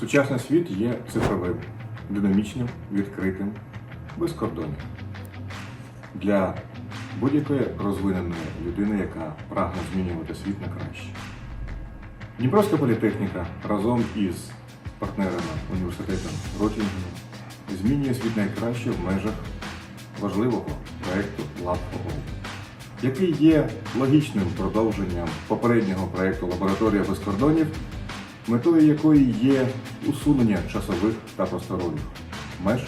Сучасний світ є цифровим, динамічним, відкритим, без кордонів. Для будь-якої розвиненої людини, яка прагне змінювати світ на краще. Дніпровська політехніка разом із партнерами університетом Ротінгена змінює світ найкраще в межах важливого проєкту Lab All, який є логічним продовженням попереднього проєкту Лабораторія без кордонів, метою якої є усунення часових та просторових меж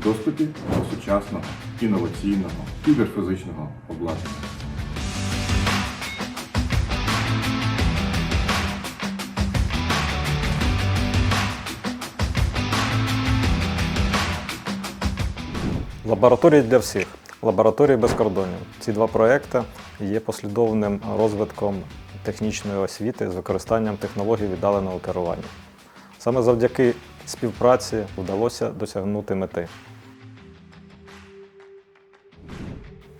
в доступі до сучасного інноваційного кіберфізичного обладнання. Лабораторії для всіх. Лабораторії без кордонів. Ці два проекти є послідовним розвитком технічної освіти з використанням технологій віддаленого керування. Саме завдяки співпраці вдалося досягнути мети.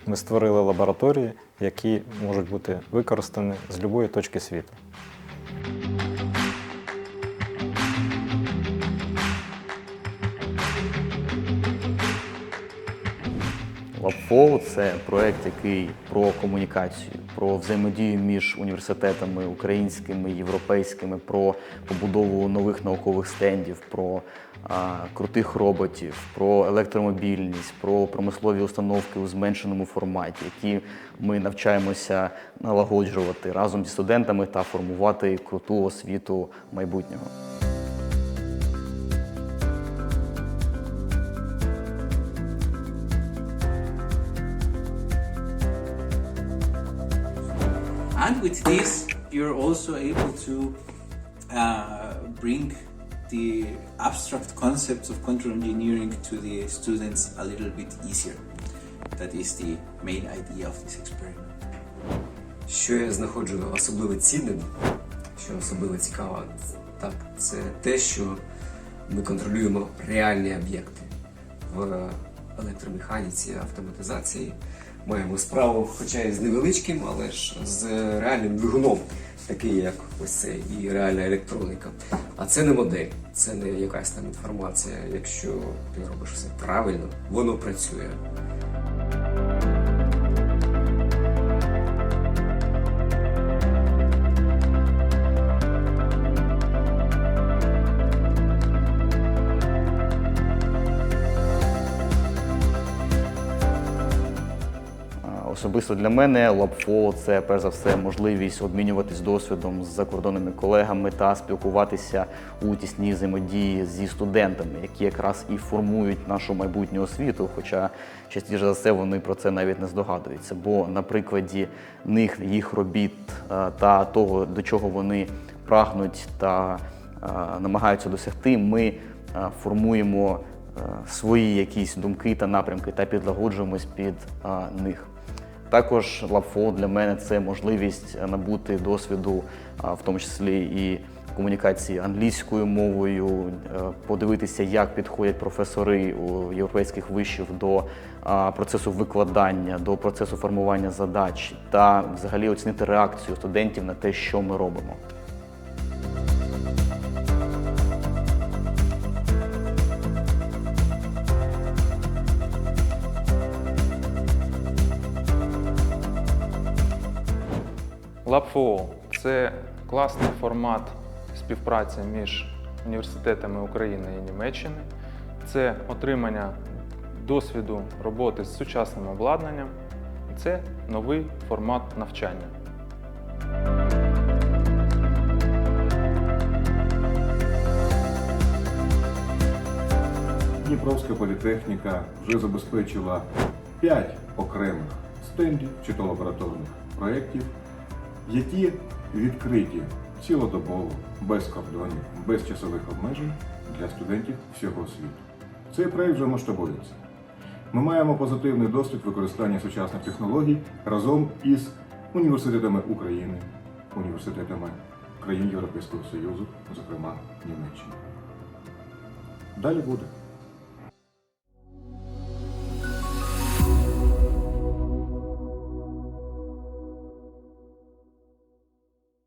Ми створили лабораторії, які можуть бути використані з будь-якої точки світу. LabFow – це проект, який про комунікацію, про взаємодію між університетами українськими, європейськими, про побудову нових наукових стендів, про а, крутих роботів, про електромобільність, про промислові установки у зменшеному форматі, які ми навчаємося налагоджувати разом зі студентами та формувати круту освіту майбутнього. And with this, you're also able to uh, bring the abstract concepts of control engineering to the students a little bit easier. That is the main idea of this experiment. Що я знаходжу особливо цінним, що особливо цікаво, так, це те, що ми контролюємо реальні об'єкти в електромеханіці, автоматизації. Маємо справу, хоча і з невеличким, але ж з реальним двигуном, такий як ось це і реальна електроніка. А це не модель, це не якась там інформація. Якщо ти робиш все правильно, воно працює. Особисто для мене LabFo – це перш за все можливість обмінюватись досвідом з закордонними колегами та спілкуватися у тісній взаємодії зі студентами, які якраз і формують нашу майбутню освіту. Хоча частіше за все вони про це навіть не здогадуються. Бо на прикладі них, їх робіт е, та того, до чого вони прагнуть та е, намагаються досягти, ми е, формуємо свої якісь думки та напрямки та підлагоджуємось під них. Також LabFold для мене це можливість набути досвіду, в тому числі і комунікації англійською мовою, е, подивитися, як підходять професори у європейських вишів до процесу викладання, до процесу формування задач та взагалі оцінити реакцію студентів на те, що ми робимо. LabFO – це класний формат співпраці між університетами України і Німеччини. Це отримання досвіду роботи з сучасним обладнанням. Це новий формат навчання. Дніпровська політехніка вже забезпечила 5 окремих стендів чи то лабораторних проєктів, які відкриті цілодобово, без кордонів, без часових обмежень для студентів всього світу. Цей проєкт вже масштабується. Ми маємо позитивний досвід використання сучасних технологій разом із університетами України, університетами країн Європейського Союзу, зокрема Німеччини. Далі буде.